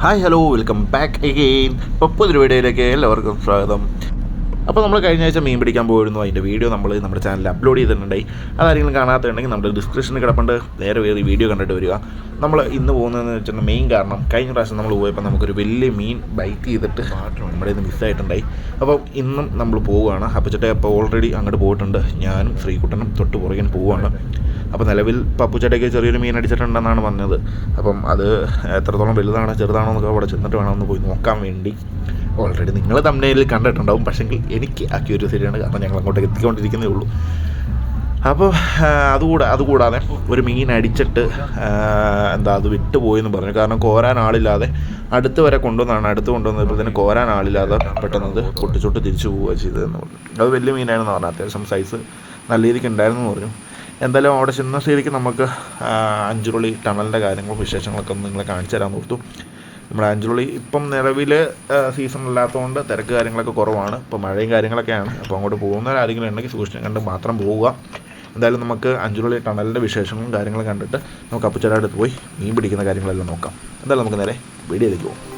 Hi hello welcome back again. ഇപ്പോൾ പുതിയൊരു വീഡിയോയിലേക്ക് എല്ലാവർക്കും സ്വാഗതം. അപ്പോൾ നമ്മൾ കഴിഞ്ഞ ആഴ്ച മീൻ പിടിക്കാൻ പോയിരുന്നു. അതിന്റെ വീഡിയോ നമ്മൾ നമ്മുടെ ചാനലിൽ അപ്ലോഡ് ചെയ്തിട്ടുണ്ടായി. അതാരെങ്കിലും കാണാത്തുണ്ടെങ്കിൽ നമ്മുടെ ഡിസ്ക്രിപ്ഷനിൽ കിടപ്പുണ്ട്. നേരെ വേറെ വീഡിയോ കണ്ടിട്ട് വരിക. നമ്മൾ ഇന്ന് പോകുന്നതെന്ന് വെച്ചാൽ മെയിൻ കാരണം കഴിഞ്ഞ പ്രാവശ്യം നമ്മൾ പോയപ്പോൾ നമുക്കൊരു വലിയ മീൻ ബൈറ്റ് ചെയ്തിട്ട് നമ്മുടെ ഇന്ന് മിസ്സായിട്ടുണ്ടായി അപ്പോൾ ഇന്നും നമ്മൾ പോവുകയാണ്. അപ്പച്ചട്ടെ അപ്പോൾ ഓൾറെഡി അങ്ങോട്ട് പോയിട്ടുണ്ട്. ഞാനും ശ്രീകുട്ടനും തൊട്ട് പുറകിൽ പോവുകയാണ്. അപ്പോൾ നിലവിൽ പപ്പുച്ചേട്ടയ്ക്ക് ചെറിയൊരു മീൻ അടിച്ചിട്ടുണ്ടെന്നാണ് പറഞ്ഞത്. അപ്പം അത് എത്രത്തോളം വലുതാണോ ചെറുതാണോ എന്നൊക്കെ അവിടെ ചെന്നിട്ട് വേണം ഒന്ന് പോയി നോക്കാൻ വേണ്ടി. ഓൾറെഡി നിങ്ങൾ തമ്മിൽ കണ്ടിട്ടുണ്ടാവും. പക്ഷെങ്കിൽ എനിക്ക് ആ ക്യൂരിയോസിറ്റിയാണ് കാരണം ഞങ്ങൾ അങ്ങോട്ടേക്ക് എത്തിക്കൊണ്ടിരിക്കുന്നേ ഉള്ളൂ. അപ്പോൾ അതുകൂടെ അതുകൂടാതെ ഒരു മീൻ അടിച്ചിട്ട് എന്താ അത് വിട്ടു പോയെന്ന് പറഞ്ഞു. കാരണം കോരാൻ ആളില്ലാതെ അടുത്ത് വരെ കൊണ്ടുവന്നാണ്. അടുത്ത് കൊണ്ടുവന്നപ്പോൾ തന്നെ കോരാൻ ആളില്ലാതെ പെട്ടെന്ന് അത് പൊട്ടിച്ചോട്ട് തിരിച്ചു പോവുക ചെയ്തതെന്ന് പറഞ്ഞു. അത് വലിയ മീനാണെന്ന് പറഞ്ഞു. അത്യാവശ്യം സൈസ് നല്ല രീതിക്ക് ഉണ്ടായിരുന്നു എന്ന് പറഞ്ഞു. എന്തായാലും അവിടെ ചെന്ന സ്ഥിതിക്ക് നമുക്ക് അഞ്ചുരുളി ടണലിന്റെ കാര്യങ്ങളും വിശേഷങ്ങളൊക്കെ ഒന്ന് നിങ്ങളെ കാണിച്ചു തരാൻ ഓർത്തു നമ്മുടെ അഞ്ചുരുളി ഇപ്പം നിലവിൽ സീസൺ അല്ലാത്തതുകൊണ്ട് തിരക്ക് കാര്യങ്ങളൊക്കെ കുറവാണ്. ഇപ്പോൾ മഴയും കാര്യങ്ങളൊക്കെയാണ്. അപ്പോൾ അങ്ങോട്ട് പോകുന്നവരാരെങ്കിലും ഉണ്ടെങ്കിൽ സൂക്ഷിച്ചു കണ്ട് മാത്രം പോവുക. എന്തായാലും നമുക്ക് അഞ്ചുരുളി ടണലിന്റെ വിശേഷങ്ങളും കാര്യങ്ങളും കണ്ടിട്ട് നമുക്ക് അപ്പച്ചയുടെ അടുത്ത് പോയി മീൻ പിടിക്കുന്ന കാര്യങ്ങളെല്ലാം നോക്കാം. എന്തായാലും നമുക്ക് നേരെ വീഡിയോയിലേക്ക് പോകും.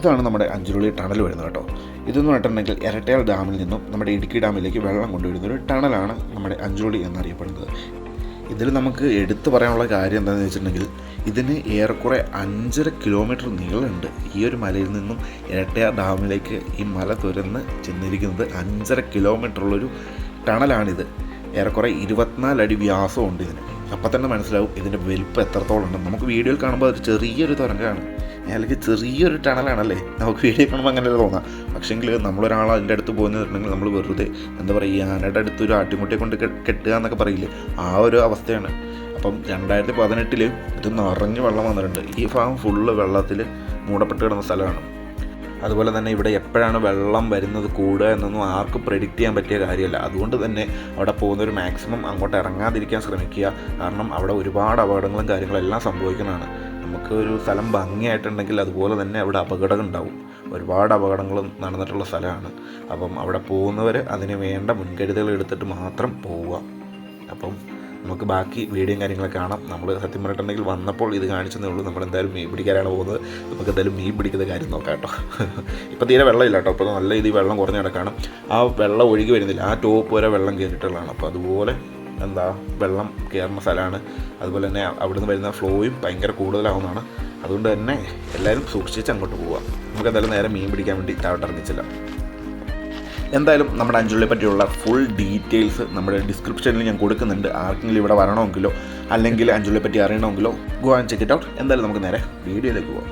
ഇതാണ് നമ്മുടെ അഞ്ചുരുളി ടണൽ വരുന്നത് കേട്ടോ. ഇതെന്ന് പറഞ്ഞിട്ടുണ്ടെങ്കിൽ ഇരട്ടയാൽ ഡാമിൽ നിന്നും നമ്മുടെ ഇടുക്കി ഡാമിലേക്ക് വെള്ളം കൊണ്ടുവരുന്ന ഒരു ടണലാണ് നമ്മുടെ അഞ്ചുരുളി എന്നറിയപ്പെടുന്നത്. ഇതിൽ നമുക്ക് എടുത്തു പറയാനുള്ള കാര്യം എന്താണെന്ന് വെച്ചിട്ടുണ്ടെങ്കിൽ ഇതിന് ഏറെക്കുറെ അഞ്ചര കിലോമീറ്റർ നീളമുണ്ട്. ഈ ഒരു മലയിൽ നിന്നും ഇരട്ടയാർ ഡാമിലേക്ക് ഈ മല തുരന്ന് ചെന്നിരിക്കുന്നത് അഞ്ചര കിലോമീറ്റർ ഉള്ളൊരു ടണലാണിത്. ഏറെക്കുറെ ഇരുപത്തിനാല് അടി വ്യാസമുണ്ട് ഇതിന്. അപ്പം തന്നെ മനസ്സിലാവും ഇതിന്റെ വലിപ്പം എത്രത്തോളം ഉണ്ട് നമുക്ക് വീഡിയോയിൽ കാണുമ്പോൾ അത് ചെറിയൊരു തുരങ്കമാണ് അല്ലെങ്കിൽ ചെറിയൊരു ടണലാണല്ലേ? നമുക്ക് വീഡിയോ കാണുമ്പോൾ അങ്ങനെ തോന്നാം. പക്ഷേങ്കിൽ നമ്മളൊരാൾ അതിന്റെ അടുത്ത് പോകുന്നുണ്ടെങ്കിൽ നമ്മൾ വെറുതെ എന്താ പറയുക ആനയുടെ അടുത്ത് ഒരു ആട്ടിൻകുട്ടിയെ കൊണ്ട് കെട്ടുക എന്നൊക്കെ പറയില്ലേ? ആ ഒരു അവസ്ഥയാണ്. അപ്പം രണ്ടായിരത്തി പതിനെട്ടിൽ ഇത് നിറഞ്ഞ് വെള്ളം വന്നിട്ടുണ്ട്. ഈ ഫാം ഫുള്ള് വെള്ളത്തിൽ മൂടപ്പെട്ട് കിടന്ന സ്ഥലമാണ്. അതുപോലെ തന്നെ ഇവിടെ എപ്പോഴാണ് വെള്ളം വരുന്നത് കൂടുക എന്നൊന്നും ആർക്കും പ്രെഡിക്റ്റ് ചെയ്യാൻ പറ്റിയ കാര്യമല്ല. അതുകൊണ്ട് തന്നെ അവിടെ പോകുന്നവർ മാക്സിമം അങ്ങോട്ട് ഇറങ്ങാതിരിക്കാൻ ശ്രമിക്കുക. കാരണം അവിടെ ഒരുപാട് അപകടങ്ങളും കാര്യങ്ങളും എല്ലാം സംഭവിക്കുന്നതാണ്. നമുക്ക് ഒരു സ്ഥലം ഭംഗിയായിട്ടുണ്ടെങ്കിൽ അതുപോലെ തന്നെ അവിടെ അപകടം ഉണ്ടാവും. ഒരുപാട് അപകടങ്ങൾ നടന്നിട്ടുള്ള സ്ഥലമാണ്. അപ്പം അവിടെ പോകുന്നവർ അതിന് വേണ്ട മുൻകരുതലുകൾ എടുത്തിട്ട് മാത്രം പോവുക. അപ്പം നമുക്ക് ബാക്കി വീഡിയോയും കാര്യങ്ങളൊക്കെ കാണാം. നമ്മൾ സത്യം പറഞ്ഞിട്ടുണ്ടെങ്കിൽ വന്നപ്പോൾ ഇത് കാണിച്ചതേ ഉള്ളൂ. നമ്മൾ എന്തായാലും മീൻ പിടിക്കാനാണ് പോകുന്നത്. നമുക്ക് എന്തായാലും മീൻ പിടിക്കുന്ന കാര്യം നോക്കാം കേട്ടോ. ഇപ്പോൾ തീരെ വെള്ളമില്ല കേട്ടോ. അപ്പോൾ നല്ല രീതിയിൽ വെള്ളം കുറഞ്ഞ് കിടക്കാണ്. ആ വെള്ളം ഒഴുകി വരുന്നില്ല. ആ ടോപ്പ് വരെ വെള്ളം കയറിയിട്ടുള്ളതാണ്. അപ്പോൾ അതുപോലെ എന്താ വെള്ളം കയറുന്ന സ്ഥലമാണ്. അതുപോലെ തന്നെ അവിടുന്ന് വരുന്ന ഫ്ലോയും ഭയങ്കര കൂടുതലാവുന്നതാണ്. അതുകൊണ്ട് തന്നെ എല്ലാവരും സൂക്ഷിച്ച് അങ്ങോട്ട് പോവാം നമുക്ക് എന്തായാലും നേരെ മീൻ പിടിക്കാൻ വേണ്ടി താഴോട്ട് ഇറങ്ങിച്ചില്ല. എന്തായാലും നമ്മുടെ അഞ്ചുള്ളിയെ പറ്റിയുള്ള ഫുൾ ഡീറ്റെയിൽസ് നമ്മുടെ ഡിസ്ക്രിപ്ഷനിൽ ഞാൻ കൊടുക്കുന്നുണ്ട്. ആർക്കെങ്കിലും ഇവിടെ വരണമെങ്കിലോ അല്ലെങ്കിൽ അഞ്ചുള്ളിയെ പറ്റി അറിയണമെങ്കിലോ go and check it out എന്തായാലും നമുക്ക് നേരെ വീഡിയോയിലേക്ക് പോവാം.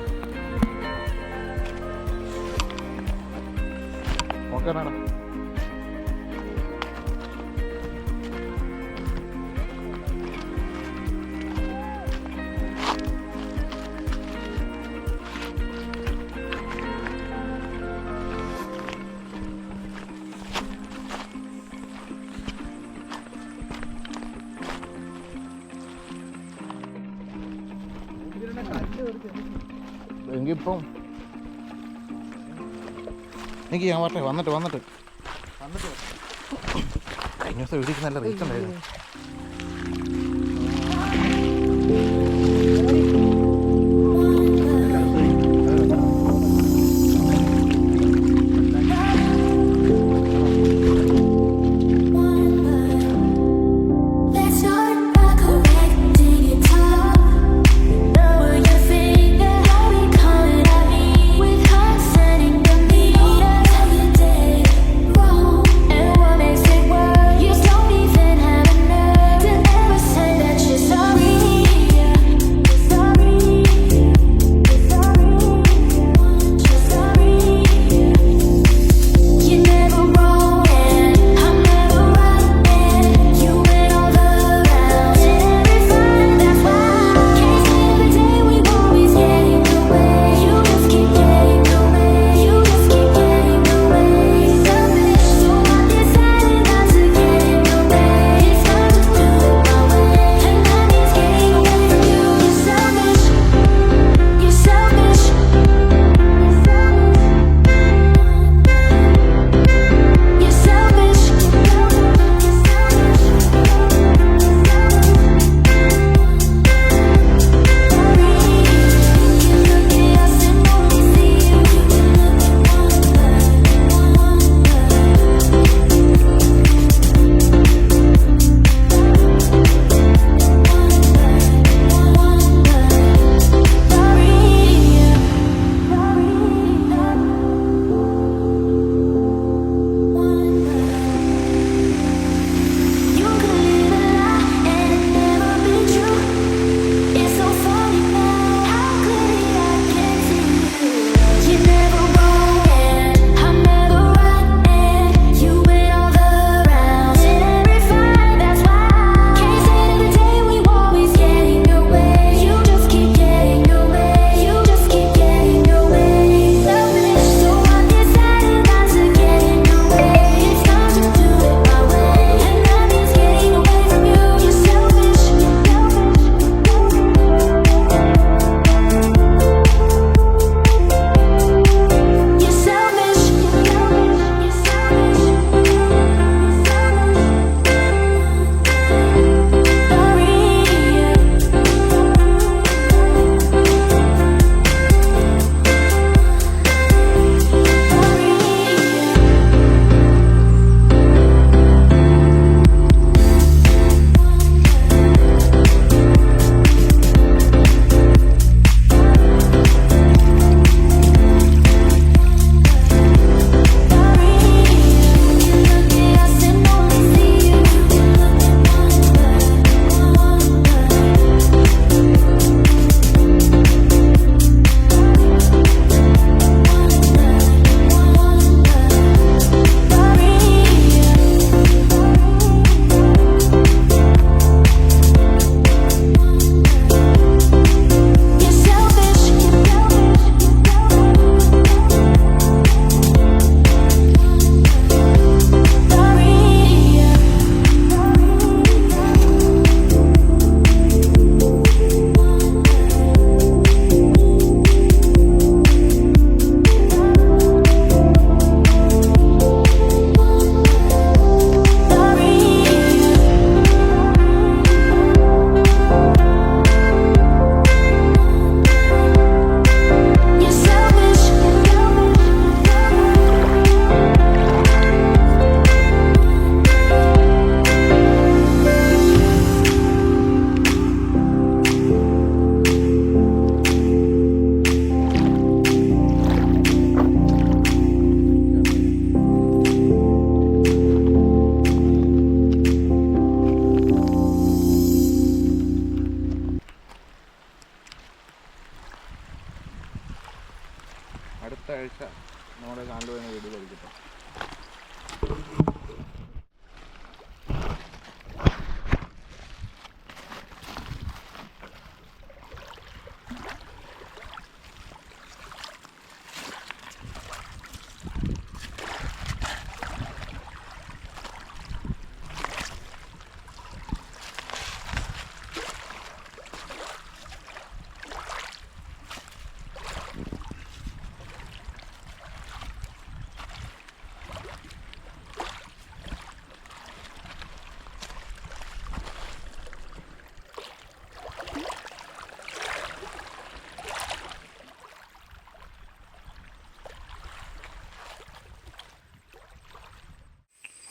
ഓക്കെ എനിക്ക് ഞാൻ വന്നിട്ട് വന്നിട്ട്. വന്നിട്ട് കഴിഞ്ഞ ദിവസം വീട്ടിൽ നല്ല റേറ്റ് ഉണ്ടായിരുന്നു.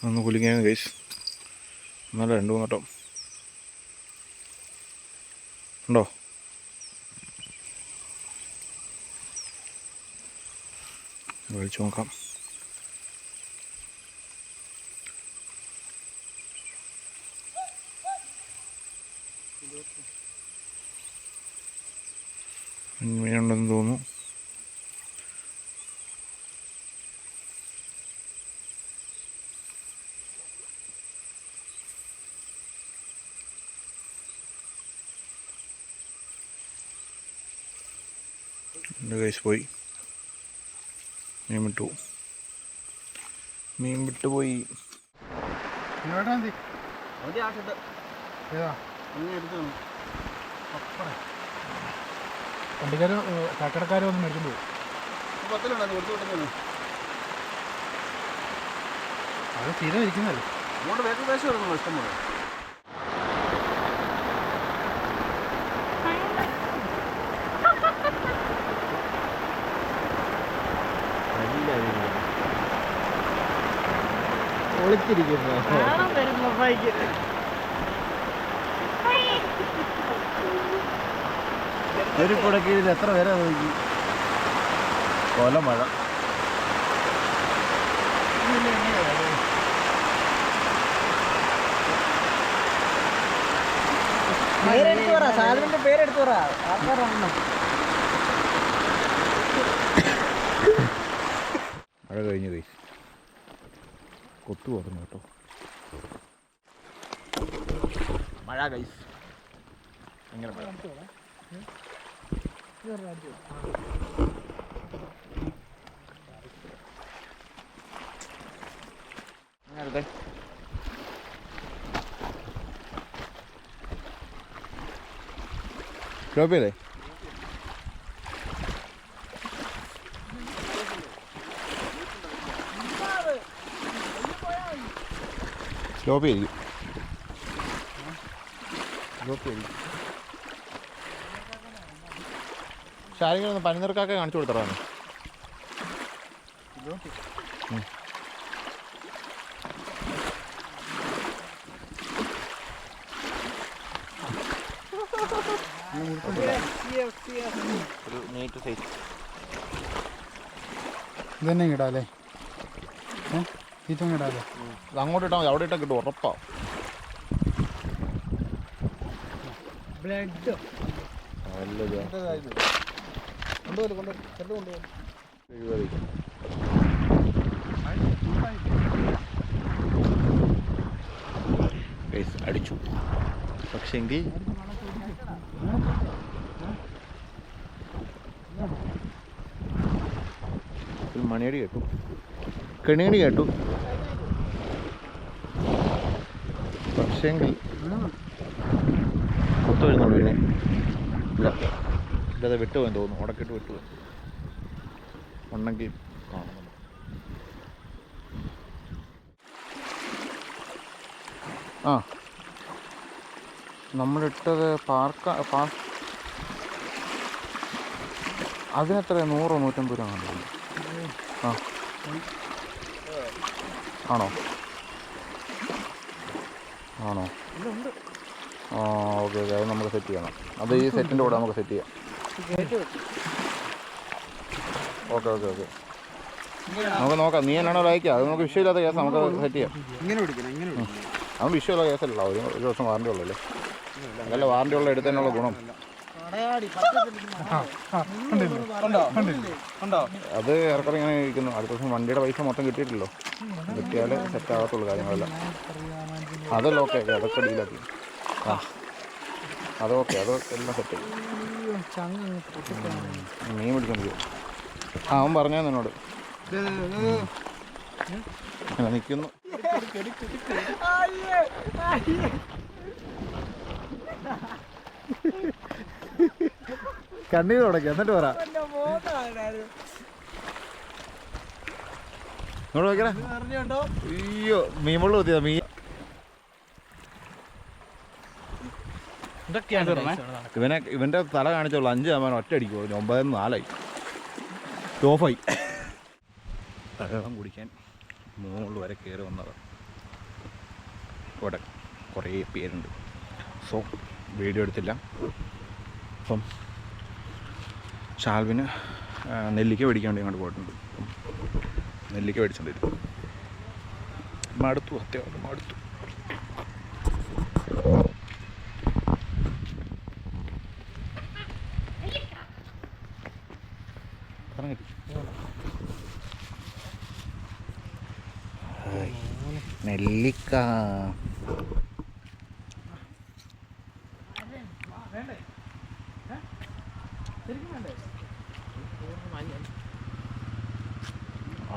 ഒന്ന് കുലുങ്ങിയാണ് കേസ് എന്നാലും രണ്ട് മൂന്ന് വട്ടം. ഉണ്ടോ? വിളിച്ചു നോക്കാം. മീനുണ്ടെന്ന് തോന്നുന്നു. എന്റെ കൈസ് പോയി. മീൻ വിട്ടു. മീൻ വിട്ടു പോയി. വണ്ടിക്കാരോ ചാക്കടക്കാരോ ഒന്ന് മേടിച്ചോണ്ട് പോകും അത് സ്ഥിരം ഇരിക്കുന്നതല്ലേ ഒരു കുടക്കീഴിൽ എത്ര പേരെ നോക്കി കൊല മഴ പേരെടുത്ത് പറ സാധനത്തിന്റെ പേരെടുത്ത് പറ ആൾക്കാരാണോ? മഴ കഴിഞ്ഞു കൈസ് കൊത്തു പറഞ്ഞു കേട്ടോ. മഴ കൈസ് എങ്ങനെ മഴ. നേരത്തെ. ഷോപ്പിയല്ലേ സ്റ്റോപ്പ് ചെയ്തിരിക്കും സ്റ്റോപ്പ് ചെയ്തിരിക്കും പക്ഷെ ആരെങ്കിലും ഒന്ന് പനിനിറക്കാക്കെ കാണിച്ചു കൊടുത്തറാണ് ഒരു നീറ്റ് സൈസ് ഇതന്നെ ഇടാല്ലേ ഏ? ഇതും അങ്ങോട്ട് ഇട്ടാൽ മതി അവിടെ ഇട്ടാൽ കിട്ടും ഉറപ്പാ. ബ്ലഡ്. നല്ലത്. കൊണ്ടുപോലെ കൊണ്ടുപോലെ എഴുപത്. Guys, അടിച്ചു. പക്ഷെങ്കിൽ ഒരു മണിയടി കേട്ടു. കെണിയടി കേട്ടു. പക്ഷെങ്കിൽ കൊത്തു വരുന്നുള്ളൂ പിന്നെ ഇല്ല. ഇല്ലാതെ വിട്ടുപോയെന്ന് തോന്നുന്നു. ഉടക്കിട്ട് വിട്ടുപോയി. ഉണ്ടെങ്കിൽ കാണുന്നുണ്ട്. ആ. നമ്മളിട്ടത് പാർക്ക പാ അതിനെത്ര നൂറോ നൂറ്റമ്പത് രൂപ ആ. ആണോ? ആണോ? ആ ഓക്കെ ഓക്കെ. അത് നമുക്ക് സെറ്റ് ചെയ്യണം. അത് ഈ സെറ്റിന്റെ കൂടെ നമുക്ക് സെറ്റ് ചെയ്യാം. Okay okay okay. നമുക്ക് നോക്കാം. നീ എന്നാണോ അയക്കുക അത് നമുക്ക് വിഷയമില്ലാത്ത കേസ്. നമുക്ക് സെറ്റ് ചെയ്യാം. അവൻ വിഷയമുള്ള കേസല്ല ഒരു ഒരു ദിവസം വാറണ്ടി ഉള്ളല്ലേ അതല്ല വാറണ്ടി ഉള്ള എടുത്തതിനുള്ള ഗുണം. അത് ഏറെക്കുറെ ഇങ്ങനെ ഇരിക്കുന്നു. അടുത്ത ദിവസം വണ്ടിയുടെ പൈസ മൊത്തം കിട്ടിയിട്ടില്ലോ. കിട്ടിയാൽ സെറ്റ് ആകത്തുള്ളൂ കാര്യങ്ങളെല്ലാം. അതല്ല ഓക്കെ അതൊക്കെ ഡീലാക്കി ആ അതൊക്കെ അത് എല്ലാം സെറ്റ് മീൻ പിടിക്കാൻ പിടിച്ചോണ്ട് ആ അവൻ പറഞ്ഞു എന്നോട് അങ്ങനെ നിൽക്കുന്നു കണ്ണീർ തുടക്കി എന്നിട്ട് പറ. അയ്യോ മീൻ വെള്ളം കുത്തിയതാ മീൻ. ഇവനെ ഇവന്റെ തല കാണിച്ചോളൂ അഞ്ച് ശതമാനം ഒറ്റ അടിക്കുമോ ഒമ്പത് നാലായി. ഓഫായി വെള്ളം കുടിക്കാൻ മുകളിൽ വരെ കയറി വന്നത്. ഇവിടെ കുറേ പേരുണ്ട്. സോ വീഡിയോ എടുത്തില്ല. അപ്പം ഷാൽവിന് നെല്ലിക്ക മേടിക്കാൻ വേണ്ടി അങ്ങോട്ട് പോയിട്ടുണ്ട് നെല്ലിക്ക മേടിച്ചിട്ട് വരും മടുത്തു അത്യാവശ്യം മടുത്തു പറഞ്ഞിട്ട് നെല്ലിക്ക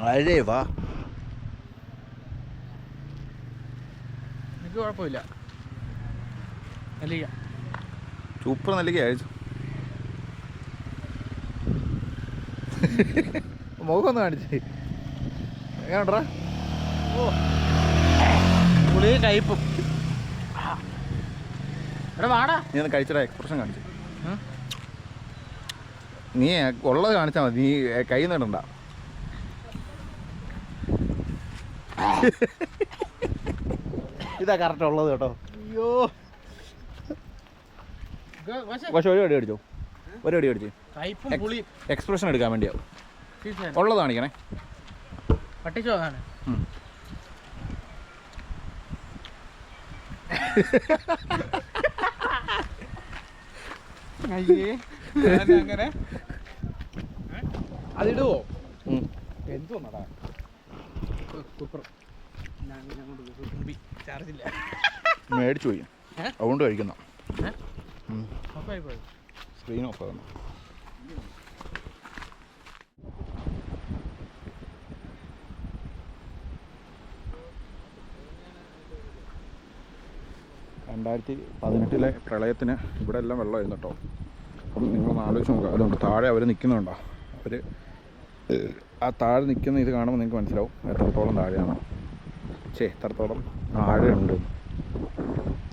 അഴേ വാ. എനിക്ക് കുഴപ്പമില്ല. അല്ല സൂപ്പർ നെല്ലിക്ക അയച്ചു മുഖം ഒന്ന് കാണിച്ചേ. എങ്ങനെയുണ്ടടാ പുളി കയ്പും. എടാ വാടാ. നീ ഒന്ന് കഴിച്ചടാ എക്സ്പ്രഷൻ കാണിച്ചു. നീ ഉള്ളത് കാണിച്ചാൽ മതി. നീ കൈ നേടണ്ട ഇതാ കറക്റ്റ് ഉള്ളത് കേട്ടോ. അയ്യോ. പക്ഷെ ഒരു അടി അടിച്ചോ ഒരു അടി അടിച്ചു എക്സ്പ്രഷൻ എടുക്കാൻ വേണ്ടിയാവും. ഉള്ളത് കാണിക്കണേ. പട്ടിച്ചോ അയ്യേ. അങ്ങനെ അതിടുവോ? ഉം. എന്തോന്നടാ സൂപ്പർ. ചാർജില്ല മേടിച്ചു പോയി? അതുകൊണ്ട് കഴിക്കുന്ന. സ്ക്രീൻ ഓഫ് ആകുന്നു രണ്ടായിരത്തി പതിനെട്ടിലെ പ്രളയത്തിന് ഇവിടെ എല്ലാം വെള്ളമായിരുന്നു കേട്ടോ. അപ്പം നിങ്ങൾ ആലോചിച്ച് നോക്കുക. അതുകൊണ്ട് താഴെ അവർ നിൽക്കുന്നുണ്ടോ? അവർ ആ താഴെ നിൽക്കുന്ന ഇത് കാണുമ്പോൾ നിങ്ങൾക്ക് മനസ്സിലാവും. എത്രത്തോളം താഴെയാണ്. ചേ എത്രത്തോളം താഴെയുണ്ട്.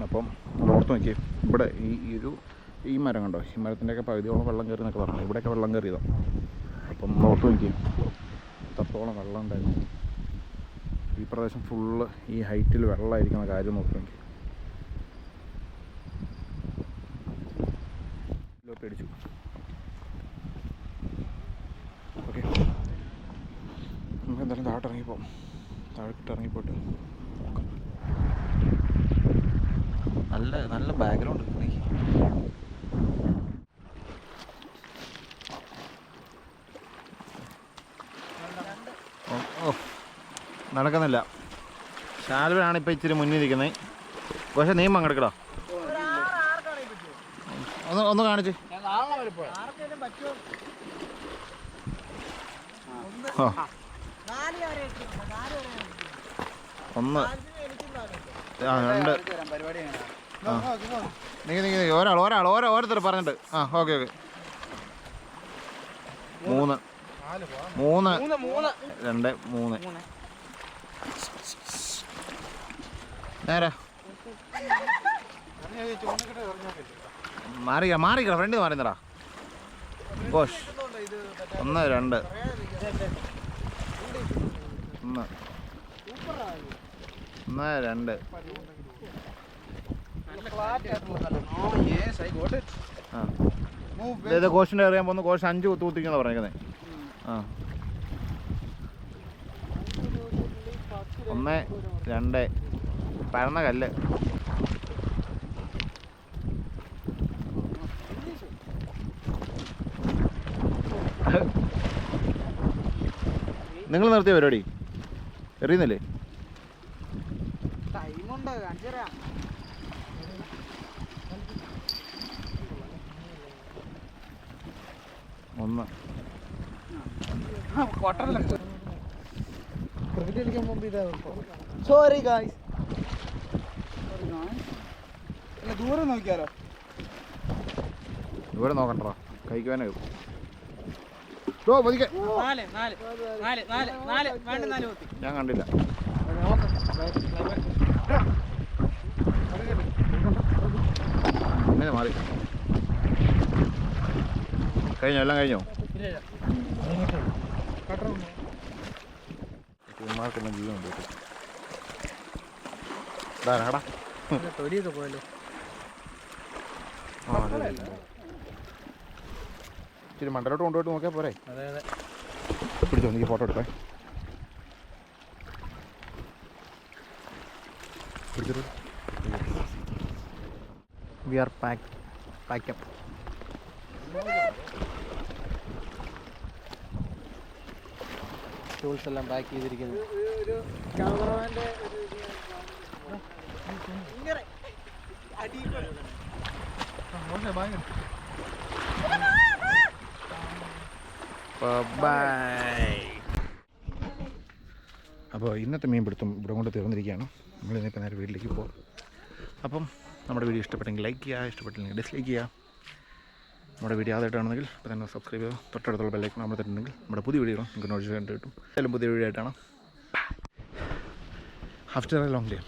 അപ്പം ഓർത്ത് നോക്കി ഇവിടെ ഈ ഒരു ഈ മരം കണ്ടോ? ഈ മരത്തിന്റെയൊക്കെ പകുതിയോളം വെള്ളം കയറി എന്നൊക്കെ പറഞ്ഞു? ഇവിടെയൊക്കെ വെള്ളം കയറിയതാണ് അപ്പം ഓർത്ത് നോക്കി എത്രത്തോളം വെള്ളം ഉണ്ടായിരുന്നു. ഈ പ്രദേശം ഫുള്ള് ഈ ഹൈറ്റിൽ വെള്ളമായിരിക്കുന്ന കാര്യം നോക്കി നോക്കി കിലോ പേടിച്ചു. ഓക്കെ. നമുക്ക് എന്തായാലും താഴോട്ട് ഇറങ്ങിപ്പോം താഴോട്ട് ഇറങ്ങിപ്പോട്ട് നല്ല നല്ല ബാക്ക്ഗ്രൗണ്ട് ഓ നടക്കുന്നില്ല. ശാലുവനാണ് ഇപ്പം ഇച്ചിരി മുന്നിൽ നിൽക്കുന്നത് പക്ഷേ നീ പങ്കെടുക്കടാ ഒന്ന് ഒന്ന് കാണിച്ച്. ആ. ഒന്ന്. ആ രണ്ട്. ആ. നീങ്ങി നീങ്ങി നീങ്ങി. ഒരാൾ ഒരാൾ ഓരോ ഓരോരുത്തർ പറഞ്ഞിട്ട്. ആ ഓക്കെ ഓക്കെ. മൂന്ന്. മൂന്ന്. രണ്ട് മൂന്ന്. നേരെ. മാറിക്ക മാറിക്കട ഫ്രണ്ട് മാറിന്നടാ ഘോഷ് ഒന്ന് രണ്ട്. ഒന്ന്. ഒന്ന് രണ്ട്. ഇത് കോഷിന്റെ അറിയാൻ പോകുന്ന കോഷ് അഞ്ച് കുത്തു കുത്തിക്കുന്ന പറഞ്ഞേക്കുന്നത് ആ. ഒന്ന് രണ്ട്. പരന്ന കല്ല്. നിങ്ങൾ നിർത്തിയ പരിപാടി. എറിയുന്നില്ലേ? ഒന്ന്. സോറി ഗായ്സ് ദൂരെ നോക്കിയാലോ? ദൂരെ നോക്കണ്ടോ കൈക്ക് വേന പതിക്കെ നാല് നാല് നാല് നാല് നാല് വേണ്ട നാല് കുത്തി ഞാൻ കണ്ടില്ല. ഇങ്ങനെ മാറി. കഴിഞ്ഞോ? എല്ലാം കഴിഞ്ഞോ? ഇവന്മാർക്കെല്ലാം ജീവൻ. ധാരാടാ തൊലിയൊക്കെ പോയല്ലോ. ആ അതെ അതെ. ഇച്ചിരി മണ്ടലോട്ട് കൊണ്ടുപോയിട്ട് നോക്കിയാൽ പോരെ. അതെ അതെ. പിടിച്ചോ നീ ഫോട്ടോ എടുക്കാൻ we are pack pack up tools എല്ലാം പാക്ക് ചെയ്തിരിക്കുന്നു. ബൈ. അപ്പോൾ ഇന്നത്തെ മീൻ പിടുത്തം ഇവിടെ കൊണ്ട് തീർന്നിരിക്കുകയാണ്. നമ്മൾ ഇന്നിപ്പോൾ നേരെ വീട്ടിലേക്ക് പോകും അപ്പം നമ്മുടെ വീഡിയോ ഇഷ്ടപ്പെട്ടെങ്കിൽ ലൈക്ക് ചെയ്യുക ഇഷ്ടപ്പെട്ടില്ലെങ്കിൽ ഡിസ്ലൈക്ക് ചെയ്യുക. നമ്മുടെ വീഡിയോ ആദ്യമായിട്ടാണെങ്കിൽ അപ്പോൾ തന്നെ സബ്സ്ക്രൈബ് ചെയ്യുക. തൊട്ടടുത്തുള്ള ബെല്ലൈക്കൺ നമ്മൾ തരുന്നുണ്ടെങ്കിൽ നമ്മുടെ പുതിയ വീഡിയോ നിങ്ങൾക്ക് നോട്ടിഫിക്കേഷൻ കിട്ടും. എന്തായാലും പുതിയ വീഡിയോ ആയിട്ടാണ്. After a long day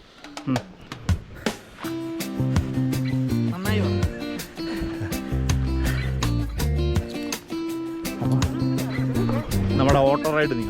ride നീ